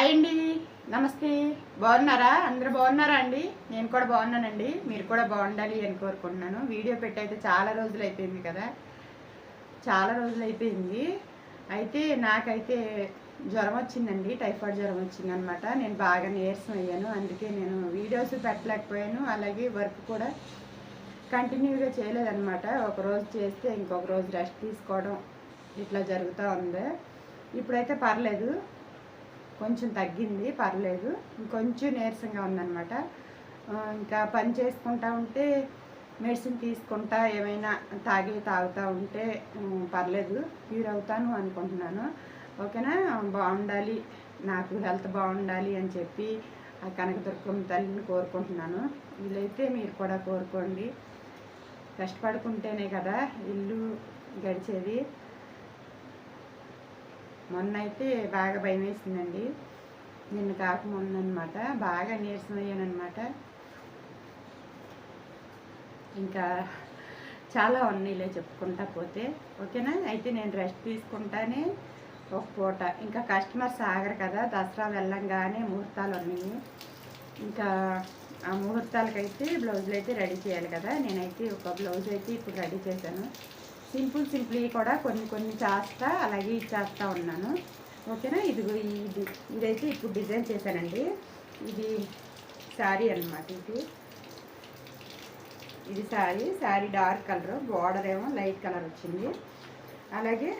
Hi అండి. నమస్తే. బాగున్నారా? అందరూ బాగున్నారా అండి? నేను కూడా బాగున్నానండి. మీరు కూడా బాగుండాలి అని కోరుకుంటున్నాను. వీడియో పెట్టి అయితే చాలా రోజులు అయిపోయింది కదా? చాలా రోజులు అయిపోయింది అయితే నాకైతే జ్వరం వచ్చిందండి. టైఫాయిడ్ జ్వరం వచ్చింది అనమాట నేను బాగా నీరసం అయ్యాను. అందుకే నేను వీడియోస్ పెట్టలేకపోయాను. అలాగే వర్క్ కూడా కంటిన్యూగా చేయలేదన్నమాట ఒక రోజు చేస్తే ఇంకొక రోజు రెస్ట్ తీసుకోవడం ఇట్లా జరుగుతూ ఉంది. ఇప్పుడైతే పర్లేదు. కొంచెం తగ్గింది పర్లేదు. ఇంకొంచెం నీరసంగా ఉందన్నమాట. ఇంకా పని చేసుకుంటా ఉంటే మెడిసిన్ తీసుకుంటా ఏమైనా తాగి తాగుతూ ఉంటే పర్లేదు. క్యూర్ అవుతాను అనుకుంటున్నాను. ఓకేనా? బాగుండాలి. నాకు హెల్త్ బాగుండాలి అని చెప్పి ఆ కనకదుర్గం తల్లిని కోరుకుంటున్నాను. వీలైతే మీరు కూడా కోరుకోండి. కష్టపడుకుంటేనే కదా ఇల్లు గడిచేది. మొన్న అయితే బాగా భయం వేసిందండి నిన్న కాక మొన్న అనమాట బాగా నీరసం అయ్యానమాట ఇంకా చాలా ఉన్నాయిలే చెప్పుకుంటా పోతే. ఓకేనా? అయితే నేను రెస్ట్ తీసుకుంటానే ఒక పూట. ఇంకా కస్టమర్స్ ఆగరు కదా. దసరా వెళ్ళంగానే ముహూర్తాలు ఉన్నాయి ఇంకా ఆ ముహూర్తాలకైతే బ్లౌజులు అయితే రెడీ చేయాలి కదా. నేనైతే ఒక బ్లౌజ్ అయితే ఇప్పుడు రెడీ చేశాను. సింపుల్ సింపుల్ కూడా కొన్ని కొన్ని చేస్తా అలాగే ఇది చేస్తా ఉన్నాను. ఓకేనా? ఇదిగో ఇది ఇదైతే ఇప్పుడు డిజైన్ చేశానండి. ఇది శారీ అన్నమాట ఇది. ఇది sari sari dark colour border ఏమో లైట్ కలర్ వచ్చింది. అలాగే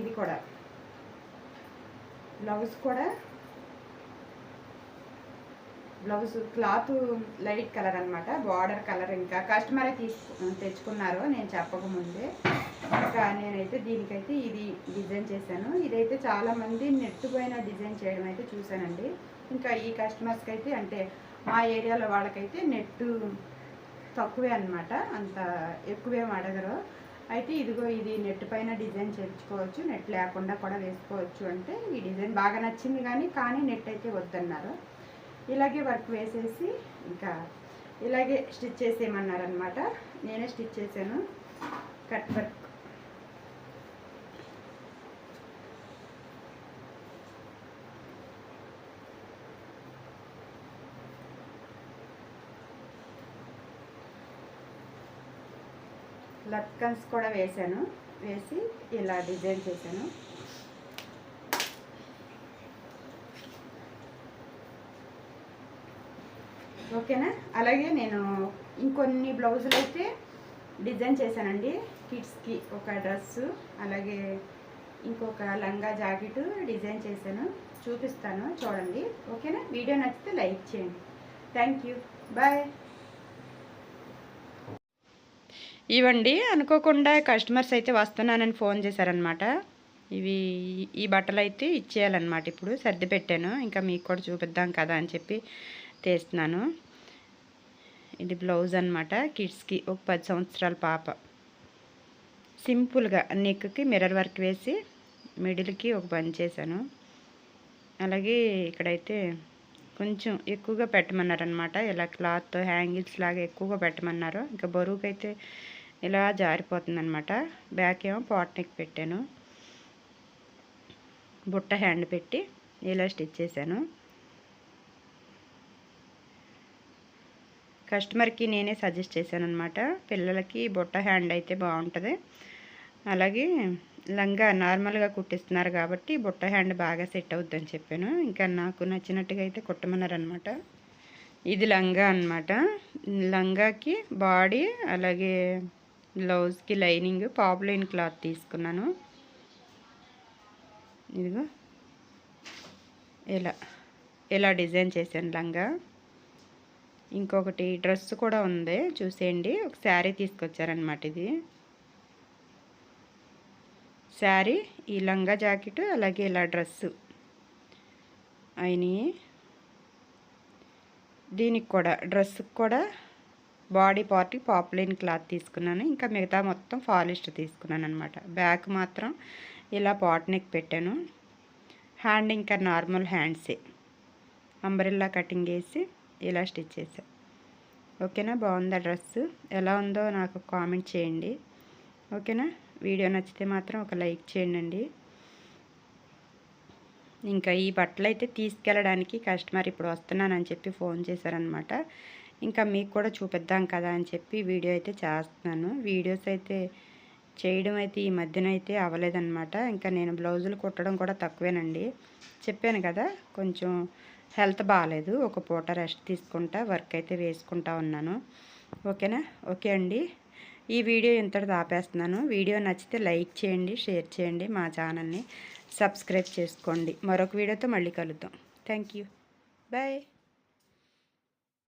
ఇది కూడా బ్లౌజ్ కూడా బ్లౌజ్ క్లాత్ లైట్ కలర్ అన్నమాట బార్డర్ కలర్ ఇంకా. కస్టమరే తీసుకు తెచ్చుకున్నారు నేను చెప్పకముందే. ఇంకా నేనైతే దీనికైతే ఇది డిజైన్ చేశాను. ఇదైతే చాలామంది నెట్ పోయిన డిజైన్ చేయడం అయితే చూశానండి. ఇంకా ఈ కస్టమర్స్కి అయితే అంటే మా ఏరియాలో వాళ్ళకైతే నెట్టు తక్కువే అన్నమాట అంత ఎక్కువేం అడగరు. అయితే ఇదిగో ఇది నెట్ పైన డిజైన్ చేర్చుకోవచ్చు నెట్ లేకుండా కూడా వేసుకోవచ్చు అంటే ఈ డిజైన్ బాగా నచ్చింది కానీ కానీ నెట్ అయితే వద్దన్నారు. ఇలాగే వర్క్ వేసేసి ఇంకా ఇలాగే స్టిచ్ చేసేయమన్నారనమాట నేనే స్టిచ్ చేశాను. Cut work. లట్కన్స్ కూడా వేశాను. వేసి ఇలా డిజైన్ చేశాను. ఓకేనా? అలాగే నేను ఇంకొన్ని బ్లౌజులు అయితే డిజైన్ చేశానండి. కిడ్స్కి ఒక డ్రెస్సు అలాగే ఇంకొక లంగా జాకెట్ డిజైన్ చేశాను. చూపిస్తాను చూడండి. ఓకేనా? వీడియో నచ్చితే లైక్ చేయండి. Thank you. బాయ్. ఇవండి. అనుకోకుండా కస్టమర్స్ అయితే వస్తున్నానని ఫోన్ చేశారనమాట ఇవి ఈ బట్టలు అయితే ఇచ్చేయాలన్నమాట ఇప్పుడు. సర్ది పెట్టాను. ఇంకా మీకు కూడా చూపిద్దాం కదా అని చెప్పి తీస్తున్నాను ఇది బ్లౌజ్ అనమాట కిడ్స్కి ఒక పది సంవత్సరాల పాప. సింపుల్గా నెక్కి మిర్రర్ వర్క్ వేసి మిడిల్కి ఒక బంద్ చేశాను. అలాగే ఇక్కడైతే కొంచెం ఎక్కువగా పెట్టమన్నారనమాట ఇలా క్లాత్ హ్యాంగిల్స్ లాగా ఎక్కువగా పెట్టమన్నారు. ఇంకా బరువుకైతే ఇలా జారిపోతుందనమాట బ్యాక్ ఏమో పాట్ నెక్ పెట్టాను. బుట్ట హ్యాండ్ పెట్టి ఇలా స్టిచ్ చేశాను. కస్టమర్కి నేనే సజెస్ట్ చేశాను అనమాట పిల్లలకి బుట్ట హ్యాండ్ అయితే బాగుంటుంది. అలాగే లంగా నార్మల్గా కుట్టిస్తున్నారు కాబట్టి బుట్ట హ్యాండ్ బాగా సెట్ అవుద్దని చెప్పాను. ఇంకా నాకు నచ్చినట్టుగా అయితే కుట్టమన్నారనమాట ఇది లంగా అన్నమాట. లంగాకి బాడీ అలాగే బ్లౌజ్కి లైనింగ్ పాపులైన్ క్లాత్ తీసుకున్నాను. ఇదిగో. ఇలా ఇలా డిజైన్ చేశాను లంగా. ఇంకొకటి డ్రెస్ కూడా ఉంది. చూసేయండి. ఒక శారీ తీసుకొచ్చారనమాట ఇది. శారీ ఈ లంగా జాకెట్ అలాగే ఇలా డ్రెస్సు అయినాయి. దీనికి కూడా డ్రెస్కి కూడా బాడీ పార్ట్కి పాపులైన్ క్లాత్ తీసుకున్నాను. ఇంకా మిగతా మొత్తం ఫాలిస్ట్ తీసుకున్నాను అనమాట బ్యాక్ మాత్రం ఇలా పాట్ నెక్ పెట్టాను. హ్యాండ్ ఇంకా నార్మల్ హ్యాండ్సే. అంబ్రెల్లా కటింగ్ వేసి ఇలా స్టిచ్ చేశాను ఓకేనా? బాగుందా డ్రెస్ ఎలా ఉందో నాకు కామెంట్ చేయండి. ఓకేనా? వీడియో నచ్చితే మాత్రం ఒక లైక్ చేయండి ఇంకా ఈ బట్టలు అయితే తీసుకెళ్ళడానికి కస్టమర్ ఇప్పుడు వస్తున్నానని చెప్పి ఫోన్ చేశారనమాట. ఇంకా మీకు కూడా చూపిద్దాం కదా అని చెప్పి వీడియో అయితే చేస్తున్నాను. వీడియోస్ అయితే చేయడం అయితే ఈ మధ్యన అయితే అవ్వలేదన్నమాట. ఇంకా నేను బ్లౌజులు కుట్టడం కూడా తక్కువేనండి. చెప్పాను కదా కొంచెం హెల్త్ బాగాలేదు ఒక పూట రెస్ట్ తీసుకుంటా వర్క్ అయితే వేసుకుంటా ఉన్నాను. ఓకేనా? ఓకే అండి. ఈ వీడియో ఇంతటితో ఆపేస్తున్నాను. వీడియో నచ్చితే లైక్ చేయండి షేర్ చేయండి మా ఛానల్ని సబ్స్క్రైబ్ చేసుకోండి. మరొక వీడియోతో మళ్ళీ కలుద్దాం. Thank you. బాయ్.